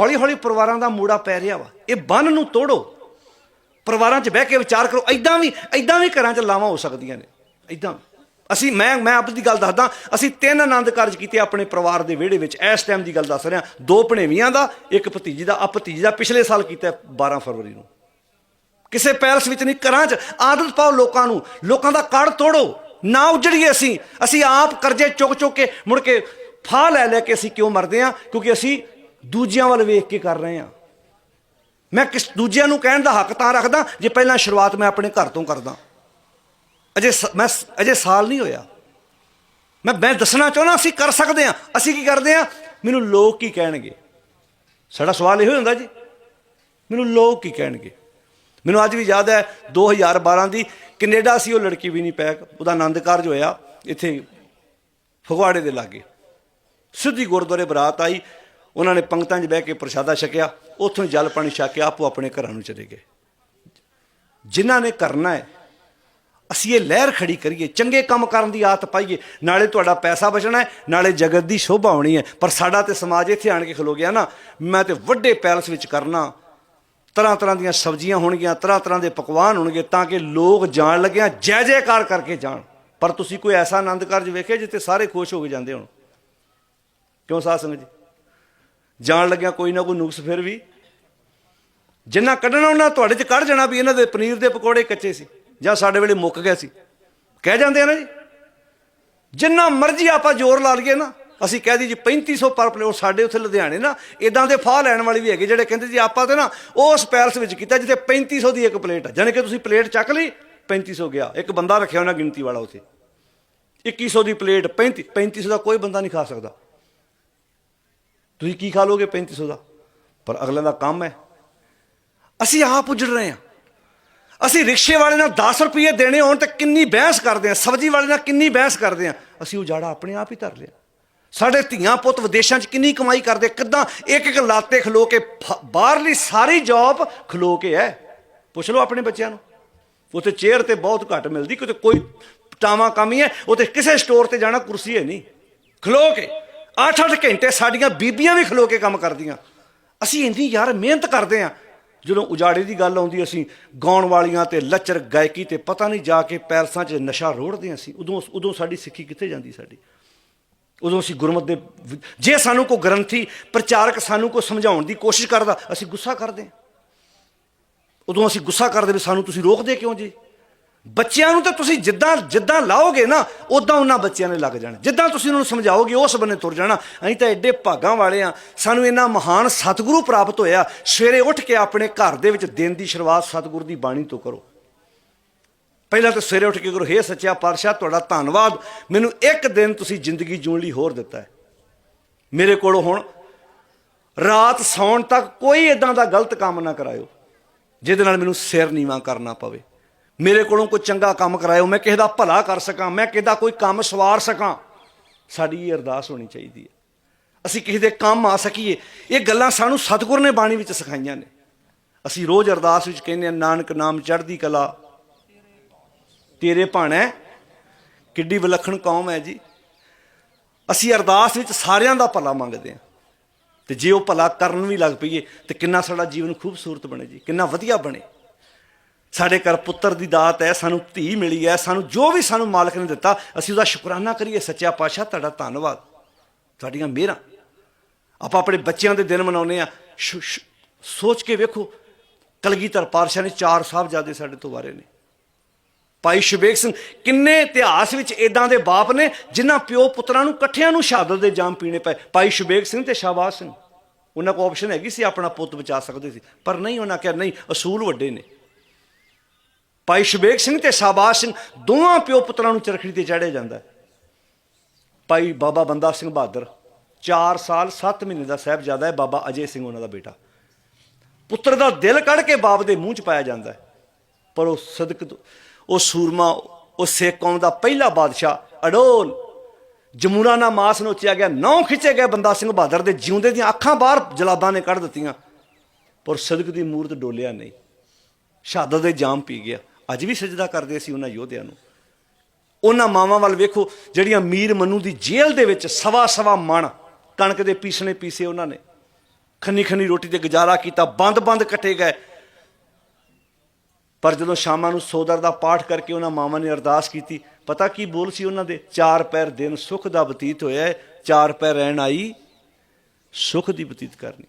ਹੌਲੀ ਹੌਲੀ ਪਰਿਵਾਰਾਂ ਦਾ ਮੂੜਾ ਪੈ ਰਿਹਾ ਵਾ। ਇਹ ਬੰਨ ਨੂੰ ਤੋੜੋ। ਪਰਿਵਾਰਾਂ 'ਚ ਬਹਿ ਕੇ ਵਿਚਾਰ ਕਰੋ। ਐਦਾਂ ਵੀ ਐਦਾਂ ਵੀ ਘਰਾਂ 'ਚ ਲਾਵਾਂ ਹੋ ਸਕਦੀਆਂ ਨੇ। ਐਦਾਂ ਅਸੀਂ, ਮੈਂ ਮੈਂ ਆਪਣੀ ਗੱਲ ਦੱਸਦਾ, ਅਸੀਂ ਤਿੰਨ ਆਨੰਦ ਕਾਰਜ ਕੀਤੇ ਆਪਣੇ ਪਰਿਵਾਰ ਦੇ ਵਿਹੜੇ ਵਿੱਚ। ਇਸ ਟਾਈਮ ਦੀ ਗੱਲ ਦੱਸ ਰਿਹਾ। ਦੋ ਭਣੇਵੀਆਂ ਦਾ, ਇੱਕ ਭਤੀਜੀ ਦਾ। ਆ ਭਤੀਜੀ ਦਾ ਪਿਛਲੇ ਸਾਲ ਕੀਤਾ 12 ਫਰਵਰੀ ਨੂੰ। ਕਿਸੇ ਪੈਲਸ ਵਿੱਚ ਨਹੀਂ, ਘਰਾਂ 'ਚ ਆਦਤ ਪਾਓ ਲੋਕਾਂ ਨੂੰ। ਲੋਕਾਂ ਦਾ ਕੜ ਤੋੜੋ। ਨਾ ਉਜੜੀਏ ਅਸੀਂ। ਅਸੀਂ ਆਪ ਕਰਜ਼ੇ ਚੁੱਕ ਚੁੱਕ ਕੇ ਮੁੜ ਕੇ ਫਾਹ ਲੈ ਲੈ ਕੇ ਅਸੀਂ ਕਿਉਂ ਮਰਦੇ ਹਾਂ? ਕਿਉਂਕਿ ਅਸੀਂ ਦੂਜਿਆਂ ਵੱਲ ਵੇਖ ਕੇ ਕਰ ਰਹੇ ਹਾਂ। ਮੈਂ ਕਿਸ ਦੂਜਿਆਂ ਨੂੰ ਕਹਿਣ ਦਾ ਹੱਕ ਤਾਂ ਰੱਖਦਾ, ਜੇ ਪਹਿਲਾਂ ਸ਼ੁਰੂਆਤ ਮੈਂ ਆਪਣੇ ਘਰ ਤੋਂ ਕਰਦਾ। ਅਜੇ ਸ- ਮੈਂ ਅਜੇ ਸਾਲ ਨਹੀਂ ਹੋਇਆ। ਮੈਂ ਮੈਂ ਦੱਸਣਾ ਚਾਹੁੰਦਾ, ਅਸੀਂ ਕਰ ਸਕਦੇ ਹਾਂ। ਅਸੀਂ ਕੀ ਕਰਦੇ ਹਾਂ? ਮੈਨੂੰ ਲੋਕ ਕੀ ਕਹਿਣਗੇ। ਸਾਡਾ ਸਵਾਲ ਇਹੋ ਹੁੰਦਾ ਜੀ। ਮੈਨੂੰ ਲੋਕ ਕੀ ਕਹਿਣਗੇ। ਮੈਨੂੰ ਅੱਜ ਵੀ ਯਾਦ ਹੈ 2012 ਦੀ ਕੈਨੇਡਾ ਸੀ, ਉਹ ਲੜਕੀ ਵੀ ਨਹੀਂ ਪੈਕ ਉਹਦਾ ਆਨੰਦ ਕਾਰਜ ਹੋਇਆ, ਇੱਥੇ ਫਗਵਾੜੇ ਦੇ ਲਾਗੇ। ਸਿੱਧੀ ਗੁਰਦੁਆਰੇ ਬਰਾਤ ਆਈ ਉਹਨਾਂ ਨੇ ਪੰਗਤਾਂ 'ਚ ਬਹਿ ਕੇ ਪ੍ਰਸ਼ਾਦਾ ਛਕਿਆ, ਉੱਥੋਂ ਹੀ ਜਲ ਪਾਣੀ ਛਕ ਕੇ ਆਪੋ ਆਪਣੇ ਘਰਾਂ ਨੂੰ ਚਲੇ ਗਏ। ਜਿਨ੍ਹਾਂ ਨੇ ਕਰਨਾ ਹੈ, ਅਸੀਂ ਇਹ ਲਹਿਰ ਖੜੀ ਕਰੀਏ, ਚੰਗੇ ਕੰਮ ਕਰਨ ਦੀ ਆਦਤ ਪਾਈਏ। ਨਾਲੇ ਤੁਹਾਡਾ ਪੈਸਾ ਬਚਣਾ ਹੈ, ਨਾਲੇ ਜਗਤ ਦੀ ਸ਼ੋਭਾ ਹੋਣੀ ਹੈ। ਪਰ ਸਾਡਾ ਤੇ ਸਮਾਜ ਇੱਥੇ ਆਣ ਕੇ ਖਲੋ ਗਿਆ ਨਾ, ਮੈਂ ਤੇ ਵੱਡੇ ਪੈਲਸ ਵਿੱਚ ਕਰਨਾ। ਤਰ੍ਹਾਂ ਤਰ੍ਹਾਂ ਦੀਆਂ ਸਬਜ਼ੀਆਂ ਹੋਣਗੀਆਂ ਤਰ੍ਹਾਂ ਤਰ੍ਹਾਂ ਦੇ ਪਕਵਾਨ ਹੋਣਗੇ ਤਾਂ ਕਿ ਲੋਕ ਜਾਣ ਲੱਗਿਆ ਜੈ ਜੈਕਾਰ ਕਰਕੇ ਜਾਣ। ਪਰ ਤੁਸੀਂ ਕੋਈ ਐਸਾ ਆਨੰਦ ਕਾਰਜ ਵੇਖਿਆ ਜਿੱਥੇ ਸਾਰੇ ਖੁਸ਼ ਹੋ ਕੇ ਜਾਂਦੇ ਹੋਣ? ਕਿਉਂ ਸਾਧ ਸੰਗਤ ਜੀ? ਜਾਣ ਲੱਗਿਆ ਕੋਈ ਨਾ ਕੋਈ ਨੁਕਸ ਫਿਰ ਵੀ। ਜਿੰਨਾ ਕੱਢਣਾ ਉਹਨਾਂ ਤੁਹਾਡੇ ਚ ਕੱਢ ਜਾਣਾ ਵੀ ਇਹਨਾਂ ਦੇ ਪਨੀਰ ਦੇ ਪਕੌੜੇ ਕੱਚੇ ਸੀ, ਜਾਂ ਸਾਡੇ ਵੇਲੇ ਮੁੱਕ ਗਏ ਸੀ। ਕਹਿ ਜਾਂਦੇ ਆ ਨਾ ਜੀ। ਜਿੰਨਾ ਮਰਜ਼ੀ ਆਪਾਂ ਜ਼ੋਰ ਲਾ ਲਈਏ ਨਾ, ਅਸੀਂ ਕਹਿ ਦਈਏ ਜੀ 3500 ਪਰ ਪਲੇਟ ਸਾਡੇ ਉੱਥੇ ਲੁਧਿਆਣੇ ਨਾ ਇਦਾਂ ਦੇ ਫਾਹ ਲੈਣ ਵਾਲੇ ਵੀ ਹੈਗੇ ਜਿਹੜੇ ਕਹਿੰਦੇ ਜੀ ਆਪਾਂ ਤੇ ਨਾ ਉਸ ਪੈਲਸ ਵਿੱਚ ਕੀਤਾ ਜਿੱਥੇ 3500 ਦੀ ਇੱਕ ਪਲੇਟ ਹੈ ਜਾਣੀ ਕਿ ਤੁਸੀਂ ਪਲੇਟ ਚੱਕ ਲਈ 3500 ਗਿਆ। ਇੱਕ ਬੰਦਾ ਰੱਖਿਆ ਉਹਨਾਂ ਗਿਣਤੀ ਵਾਲਾ ਉੱਥੇ। 2100 ਦੀ ਪਲੇਟ 35 3500 ਦਾ ਕੋਈ ਬੰਦਾ ਨਹੀਂ ਖਾ ਸਕਦਾ। ਤੁਸੀਂ ਕੀ ਖਾ ਲੋਗੇ? 3500 ਦਾ। ਪਰ ਅਗਲੇ ਦਾ ਕੰਮ ਹੈ। ਅਸੀਂ ਆਪ ਉਜੜ ਰਹੇ ਹਾਂ। ਅਸੀਂ ਰਿਕਸ਼ੇ ਵਾਲੇ ਨਾਲ 10 ਰੁਪਏ ਦੇਣੇ ਹੋਣ ਤੇ ਕਿੰਨੀ ਬਹਿਸ ਕਰਦੇ ਹਾਂ। ਸਬਜ਼ੀ ਵਾਲੇ ਨਾਲ ਕਿੰਨੀ ਬਹਿਸ ਕਰਦੇ ਹਾਂ। ਅਸੀਂ ਉਜਾੜਾ ਆਪਣੇ ਆਪ ਹੀ ਧਰ ਲਿਆ। ਸਾਡੇ ਧੀਆਂ ਪੁੱਤ ਵਿਦੇਸ਼ਾਂ 'ਚ ਕਿੰਨੀ ਕਮਾਈ ਕਰਦੇ। ਕਿੱਦਾਂ ਇੱਕ ਇੱਕ ਲਾਤੇ ਖਲੋ ਕੇ ਫ- ਬਾਹਰਲੀ ਸਾਰੀ ਜੌਬ ਖਲੋ ਕੇ ਹੈ। ਪੁੱਛ ਲਓ ਆਪਣੇ ਬੱਚਿਆਂ ਨੂੰ। ਉੱਥੇ ਚੇਅਰ ਤੇ ਬਹੁਤ ਘੱਟ ਮਿਲਦੀ। ਕਿਤੇ ਕੋਈ ਟਾਵਾਂ ਕਮੀ ਹੈ। ਉੱਥੇ ਕਿਸੇ ਸਟੋਰ ਤੇ ਜਾਣਾ ਕੁਰਸੀ ਹੈ ਨਹੀਂ। ਖਲੋ ਕੇ। 8-8 ਘੰਟੇ ਸਾਡੀਆਂ ਬੀਬੀਆਂ ਵੀ ਖਲੋ ਕੇ ਕੰਮ ਕਰਦੀਆਂ। ਅਸੀਂ ਇੰਨੀ ਯਾਰ ਮਿਹਨਤ ਕਰਦੇ ਆ ਜਦੋਂ ਉਜਾੜੇ ਦੀ ਗੱਲ ਆਉਂਦੀ, ਅਸੀਂ ਗਾਉਣ ਵਾਲੀਆਂ ਤੇ ਲੱਚਰ, ਗਾਇਕੀ ਤੇ ਪਤਾ ਨਹੀਂ ਜਾ ਕੇ ਪੈਰਸਾਂ 'ਚ ਨਸ਼ਾ ਰੋੜਦੇ ਹਾਂ ਅਸੀਂ। ਉਦੋਂ ਉਦੋਂ ਸਾਡੀ ਸਿੱਖੀ ਕਿੱਥੇ ਜਾਂਦੀ ਸਾਡੀ? ਉਦੋਂ ਅਸੀਂ ਗੁਰਮਤ ਦੇ ਜੇ ਸਾਨੂੰ ਕੋਈ ਗ੍ਰੰਥੀ, ਪ੍ਰਚਾਰਕ ਸਾਨੂੰ ਕੋਈ ਸਮਝਾਉਣ ਦੀ ਕੋਸ਼ਿਸ਼ ਕਰਦਾ, ਅਸੀਂ ਗੁੱਸਾ ਕਰਦੇ ਹਾਂ। ਉਦੋਂ ਅਸੀਂ ਗੁੱਸਾ ਕਰਦੇ ਵੀ ਸਾਨੂੰ ਤੁਸੀਂ ਰੋਕਦੇ ਕਿਉਂ ਜੀ? ਬੱਚਿਆਂ ਨੂੰ ਤਾਂ ਤੁਸੀਂ ਜਿੱਦਾਂ ਜਿੱਦਾਂ ਲਾਓਗੇ ਨਾ ਉਦਾਂ ਉਹਨਾਂ ਬੱਚਿਆਂ ਨੇ ਲੱਗ ਜਾਣਾ। ਜਿੱਦਾਂ ਤੁਸੀਂ ਉਹਨਾਂ ਨੂੰ ਸਮਝਾਓਗੇ ਉਸ ਬੰਨੇ ਤੁਰ ਜਾਣਾ। ਅਸੀਂ ਤਾਂ ਐਡੇ ਭਾਗਾਂ ਵਾਲੇ ਆ ਸਾਨੂੰ ਇੰਨਾ ਮਹਾਨ ਸਤਿਗੁਰੂ ਪ੍ਰਾਪਤ ਹੋਇਆ। ਸਵੇਰੇ ਉੱਠ ਕੇ ਆਪਣੇ ਘਰ ਦੇ ਵਿੱਚ ਦਿਨ ਦੀ ਸ਼ੁਰੂਆਤ ਸਤਿਗੁਰੂ ਦੀ ਬਾਣੀ ਤੋਂ ਕਰੋ। ਪਹਿਲਾਂ ਤਾਂ ਸਵੇਰੇ ਉੱਠ ਕੇ ਕਰੋ, ਹੇ ਸੱਚਾ ਪਾਤਸ਼ਾਹ, ਤੁਹਾਡਾ ਧੰਨਵਾਦ। ਮੈਨੂੰ ਇੱਕ ਦਿਨ ਤੁਸੀਂ ਜ਼ਿੰਦਗੀ ਜਿਉਣ ਲਈ ਹੋਰ ਦਿੱਤਾ ਹੈ। ਮੇਰੇ ਕੋਲੋਂ ਹੁਣ ਰਾਤ ਸੌਣ ਤੱਕ ਕੋਈ ਇਦਾਂ ਦਾ ਗਲਤ ਕੰਮ ਨਾ ਕਰਾਇਓ, ਜਿਹਦੇ ਨਾਲ ਮੈਨੂੰ ਸਿਰ ਨੀਵਾ ਕਰਨਾ ਪਵੇ। ਮੇਰੇ ਕੋਲੋਂ ਕੋਈ ਚੰਗਾ ਕੰਮ ਕਰਾਇਓ, ਮੈਂ ਕਿਸੇ ਦਾ ਭਲਾ ਕਰ ਸਕਾਂ, ਮੈਂ ਕਿਸੇ ਦਾ ਕੋਈ ਕੰਮ ਸਵਾਰ ਸਕਾਂ। ਸਾਡੀ ਇਹ ਅਰਦਾਸ ਹੋਣੀ ਚਾਹੀਦੀ ਹੈ। ਅਸੀਂ ਕਿਸੇ ਦੇ ਕੰਮ ਆ ਸਕੀਏ। ਇਹ ਗੱਲਾਂ ਸਾਨੂੰ ਸਤਿਗੁਰ ਨੇ ਬਾਣੀ ਵਿੱਚ ਸਿਖਾਈਆਂ ਨੇ। ਅਸੀਂ ਰੋਜ਼ ਅਰਦਾਸ ਵਿੱਚ ਕਹਿੰਦੇ ਹਾਂ, ਨਾਨਕ ਨਾਮ ਚੜ੍ਹਦੀ ਕਲਾ। ਤੇਰੇ ਭਾਣਾ ਕਿੱਡੀ ਵਿਲੱਖਣ ਕੌਮ ਹੈ ਜੀ। ਅਸੀਂ ਅਰਦਾਸ ਵਿੱਚ ਸਾਰਿਆਂ ਦਾ ਭਲਾ ਮੰਗਦੇ ਹਾਂ। ਤੇ ਜੇ ਉਹ ਭਲਾ ਕਰਨ ਵੀ ਲੱਗ ਪਈਏ, ਤੇ ਕਿੰਨਾ ਸਾਡਾ ਜੀਵਨ ਖੂਬਸੂਰਤ ਬਣੇ ਜੀ, ਕਿੰਨਾ ਵਧੀਆ ਬਣੇ। ਸਾਡੇ ਘਰ ਪੁੱਤਰ ਦੀ ਦਾਤ ਹੈ, ਸਾਨੂੰ ਧੀ ਮਿਲੀ ਹੈ, ਸਾਨੂੰ ਜੋ ਵੀ ਸਾਨੂੰ ਮਾਲਕ ਨੇ ਦਿੱਤਾ, ਅਸੀਂ ਉਹਦਾ ਸ਼ੁਕਰਾਨਾ ਕਰੀਏ ਸੱਚਾ ਪਾਤਸ਼ਾਹ, ਤੁਹਾਡਾ ਧੰਨਵਾਦ। ਤੁਹਾਡੀਆਂ ਮਿਹਰਾਂ। ਆਪਾਂ ਆਪਣੇ ਬੱਚਿਆਂ ਦੇ ਦਿਨ ਮਨਾਉਂਦੇ ਆ ਸੋਚ ਕੇ ਵੇਖੋ, ਕਲਗੀਧਰ ਪਾਤਸ਼ਾਹ ਨੇ ਚਾਰ ਸਾਹਿਬਜ਼ਾਦੇ ਸਾਡੇ ਤੋਂ ਵਾਰੇ ਨੇ। ਭਾਈ ਸ਼ਬੇਕ ਸਿੰਘ, ਕਿੰਨੇ ਇਤਿਹਾਸ ਵਿੱਚ ਇਦਾਂ ਦੇ ਬਾਪ ਨੇ, ਜਿਨ੍ਹਾਂ ਪਿਓ ਪੁੱਤਰਾਂ ਨੂੰ ਇਕੱਠਿਆਂ ਨੂੰ ਸ਼ਹਾਦਤ ਦੇ ਜਾਮ ਪੀਣੇ ਪਏ। ਭਾਈ ਸ਼ਬੇਕ ਸਿੰਘ ਤੇ ਸ਼ਾਬਾਸ਼ ਸਿੰਘ। ਉਹਨਾਂ ਕੋਲ ਆਪਸ਼ਨ ਹੈਗੀ ਸੀ, ਆਪਣਾ ਪੁੱਤ ਬਚਾ ਸਕਦੇ ਸੀ। ਪਰ ਨਹੀਂ, ਉਹਨਾਂ ਕਿਹਾ, ਨਹੀਂ, ਅਸੂਲ ਵੱਡੇ ਨੇ। ਭਾਈ ਸ਼ਬੇਕ ਸਿੰਘ ਤੇ ਸ਼ਾਬਾਸ਼ ਸਿੰਘ, ਦੋਵਾਂ ਪਿਓ ਪੁੱਤਰਾਂ ਨੂੰ ਚਰਖੜੀ ਤੇ ਚੜ੍ਹਿਆ ਜਾਂਦਾ ਭਾਈ ਬਾਬਾ ਬੰਦਾ ਸਿੰਘ ਬਹਾਦਰ 4 ਸਾਲ 7 ਮਹੀਨੇ ਦਾ ਸਾਹਿਬਜ਼ਾਦਾ ਹੈ, ਬਾਬਾ ਅਜੇ ਸਿੰਘ ਉਹਨਾਂ ਦਾ ਬੇਟਾ। ਪੁੱਤਰ ਦਾ ਦਿਲ ਕੱਢ ਕੇ ਬਾਪ ਦੇ ਮੂੰਹ 'ਚ ਪਾਇਆ ਜਾਂਦਾ ਹੈ। ਪਰ ਉਹ ਸਦਕ ਉਹ ਸੂਰਮਾ, ਉਹ ਸਿੱਖ ਕੌਮ ਦਾ ਪਹਿਲਾ ਬਾਦਸ਼ਾਹ, ਅਡੋਲ ਜਮੂਨਾ ਨਾ ਮਾਸ ਨੋਚਿਆ ਗਿਆ ਨੌ ਖਿੱਚੇ ਗਏ ਬੰਦਾ ਸਿੰਘ ਬਹਾਦਰ ਦੇ, ਜਿਉਂਦੇ ਦੀਆਂ ਅੱਖਾਂ ਬਾਹਰ ਜਲਾਦਾਂ ਨੇ ਕੱਢ ਦਿੱਤੀਆਂ। ਪਰ ਸਦਕ ਦੀ ਮੂਰਤ ਡੋਲਿਆ ਨਹੀਂ। ਸ਼ਹਾਦਤ ਦੇ ਜਾਮ ਪੀ ਗਿਆ। ਅੱਜ ਵੀ ਸਜਦਾ ਕਰਦੇ ਸੀ ਉਹਨਾਂ ਯੋਧਿਆਂ ਨੂੰ। ਉਹਨਾਂ ਮਾਵਾਂ ਵੱਲ ਵੇਖੋ ਜਿਹੜੀਆਂ ਮੀਰ ਮਨੂ ਦੀ ਜੇਲ੍ਹ ਦੇ ਵਿੱਚ ਸਵਾ ਸਵਾ ਮਣ ਕਣਕ ਦੇ ਪੀਸਣੇ ਪੀਸੇ ਉਹਨਾਂ ਨੇ। ਖੰਨੀ ਖੰਨੀ ਰੋਟੀ ਤੇ ਗੁਜ਼ਾਰਾ ਕੀਤਾ ਬੰਦ ਬੰਦ ਕੱਟੇ ਗਏ। ਪਰ ਜਦੋਂ ਸ਼ਾਮਾਂ ਨੂੰ ਸੋਦਰ ਦਾ ਪਾਠ ਕਰਕੇ ਉਹਨਾਂ ਮਾਵਾਂ ਨੇ ਅਰਦਾਸ ਕੀਤੀ ਪਤਾ ਕੀ ਬੋਲ ਸੀ ਉਹਨਾਂ ਦੇ? ਚਾਰ ਪੈਰ ਦਿਨ ਸੁਖ ਦਾ ਬਤੀਤ ਹੋਇਆ ਹੈ, ਚਾਰ ਪੈਰ ਰਹਿਣ ਆਈ ਸੁਖ ਦੀ ਬਤੀਤ ਕਰਨੀ।